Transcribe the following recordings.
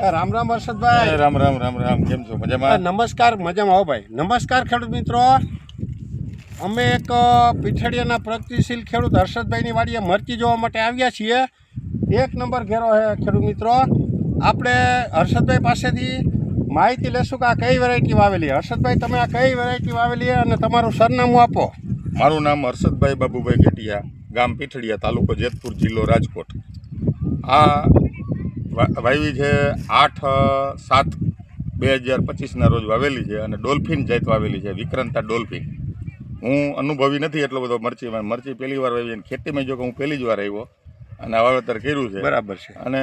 રામ રામ હર્ષદભાઈ. રામ રામ રામ રામ. કેમ છો? મજામાં? નમસ્કાર મજામાં હો ભાઈ. નમસ્કાર ખેડૂત મિત્રો. અમે એક પીઠડિયાના પ્રગતિશીલ ખેડૂત હર્ષદભાઈની વાડીએ મરચી જોવા માટે આવ્યા છીએ. એક નંબર ઘેરો છે ખેડૂત મિત્રો. આપણે હર્ષદભાઈ પાસેથી માહિતી લેશું કે આ કઈ વેરાયટી વાવેલી હર્ષદભાઈ તમે આ કઈ વેરાયટી વાવેલી અને તમારું સરનામું આપો. મારું નામ હર્ષદભાઈ બાબુભાઈ ગેટિયા ગામ પીઠડિયા તાલુકો જેતપુર જિલ્લો રાજકોટ. આ વાવી છે આઠ સાત બે હજાર પચીસના રોજ વાવેલી છે અને ડોલ્ફિન જાત વાવેલી છે વિક્રાંતા ડોલ્ફિન. હું અનુભવી નથી એટલો બધો મરચીમાં મરચી પહેલી વાર વાવી અને ખેતીમાં જો કે હું પહેલી જ વાર આવ્યો અને વાવેતર કર્યું છે. બરાબર છે. અને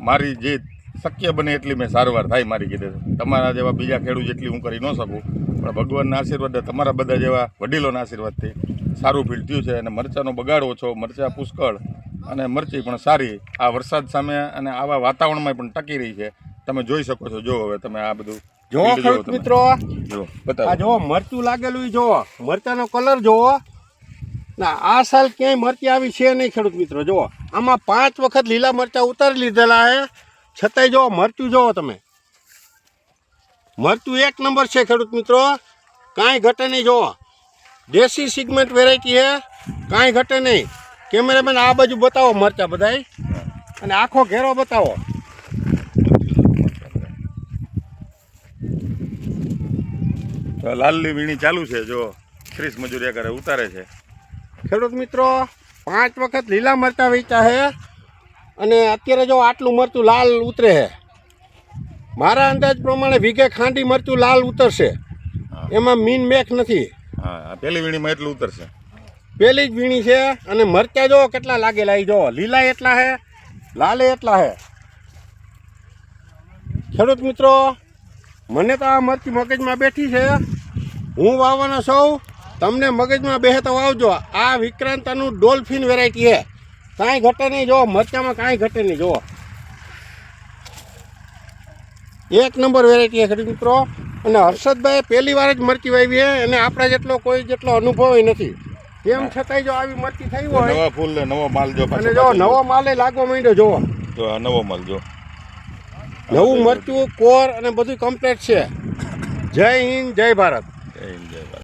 મારી જે શક્ય બને એટલી મેં સારવાર થાય મારી કીધે તમારા જેવા બીજા ખેડૂત જેટલી હું કરી ન શકું પણ ભગવાનના આશીર્વાદ તમારા બધા જેવા વડીલોના આશીર્વાદથી સારું ફીલ થયું છે અને મરચાંનો બગાડ ઓછો મરચાં પુષ્કળ અને મરચી પણ સારી. આ વરસાદ સામે અને આવા વાતાવરણમાં પણ ટકી રહી છે. તમે જોઈ શકો છો. જો હવે તમે આ બધું જો ખેડૂત મિત્રો જો આ જો મરચું લાગેલું જોવો મરચાનો કલર જોવો ના આ સાલ ક્યાંય મરચી આવી છે નહીં ખેડૂત મિત્રો જોવો આમાં પાંચ વખત લીલા મરચા ઉતારી લીધેલા છે. છતાંય જો મરચું જોવો તમે. મરચું એક નંબર છે ખેડૂત મિત્રો. કાંઈ ઘટે નહીં જોવો દેશી સિગમેન્ટ વેરાયટી છે. કાંઈ ઘટે નહીં. કેમેરામેન આ બાજુ બતાવો મરચા બધાય. અને આખો ઘેરો બતાવો. તો લાલની વીણી ચાલુ છે જો. ત્રીસ મજૂરિયા કરે ઉતારે છે. ખેડૂત મિત્રો પાંચ વખત લીલા મરચાં વેચ્યા છે. અને અત્યારે જો આટલું મરચું લાલ ઉતરે છે. મારા અંદાજ પ્રમાણે વીઘે ખાંડી મરચું લાલ ઉતરશે. એમાં મીન મેખ નથી. હા આ વીણીમાં એટલું ઉતરશે. પેલી જ વીણી છે અને મરચાં જો કેટલા લાગેલા એ જો. લીલા એટલા હે, લાલે એટલા છે ખેડૂત મિત્રો, મને તો આ મરચી મગજમાં બેઠી છે. હું વાવવાનો સૌ તમને મગજમાં બેહે તો વાવજો. આ વિક્રાંતાનું ડોલ્ફિન વેરાયટી છે કાંઈ ઘટે નહીં જો, મરચામાં કાંઈ ઘટે નહીં જો. એક નંબર વેરાયટી છે ખેડૂત મિત્રો. અને હર્ષદભાઈ પહેલી વાર જ મરચી વાવી છે અને આપણા જેટલો કોઈ જેટલો અનુભવ નથી. તેમ છતાંય જો આવી મરચી થઈ હોય નવા ફૂલ ને નવો માલ જો અને જો નવો માલે લાગવા માંડ્યો જો આ નવો માલ જો. નવું મરચું કોર અને બધું કમ્પ્લીટ છે. જય હિન્દ જય ભારત. જય હિન્દ, જય ભારત.